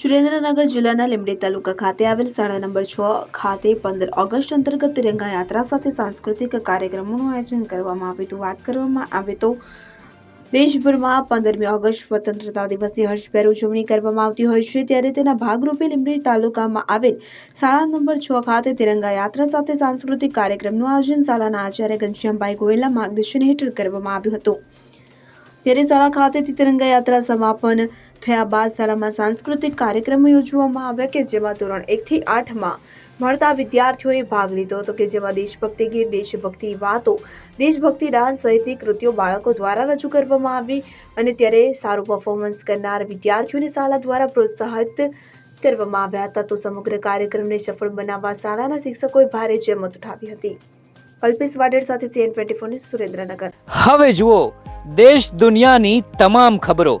સુરેન્દ્રનગર જિલ્લાના લીંબડી તાલુકા ખાતે આવેલ શાળા નંબર છ ખાતે પંદર ઓગસ્ટ અંતર્ગત તિરંગા યાત્રા સાથે સાંસ્કૃતિક કાર્યક્રમોનું આયોજન કરવામાં આવ્યું હતું. વાત કરવામાં આવે તો દેશભરમાં પંદરમી ઓગસ્ટ સ્વતંત્રતા દિવસની હર્ષભેર ઉજવણી કરવામાં આવતી હોય છે. ત્યારે તેના ભાગરૂપે લીંબડી તાલુકામાં આવેલ શાળા નંબર છ ખાતે તિરંગા યાત્રા સાથે સાંસ્કૃતિક કાર્યક્રમનું આયોજન શાળાના આચાર્ય ઘનશ્યામભાઈ ગોયલના માર્ગદર્શન હેઠળ કરવામાં આવ્યું હતું. ત્યારે શાળા ખાતેથી તિરંગા યાત્રા સમાપન થયા બાદ શાળામાં સાંસ્કૃતિક કાર્યક્રમો યોજવામાં આવ્યા કે જેમાં ધોરણ એકથી આઠમાં ભણતા વિદ્યાર્થીઓએ ભાગ લીધો હતો કે જેમાં દેશભક્તિ ગીત, દેશભક્તિ વાતો, દેશભક્તિ ડાન્સ સહિતની કૃતિઓ બાળકો દ્વારા રજૂ કરવામાં આવી અને ત્યારે સારું પરફોર્મન્સ કરનાર વિદ્યાર્થીઓને શાળા દ્વારા પ્રોત્સાહિત કરવામાં આવ્યા હતા. તો સમગ્ર કાર્યક્રમને સફળ બનાવવા શાળાના શિક્ષકોએ ભારે જહેમત ઉઠાવી હતી. કલ્પેશ વાડેર સાથે સીએન ટ્વેન્ટી સુરેન્દ્રનગર. હવે જુઓ, દેશ દુનિયાની તમામ ખબરો.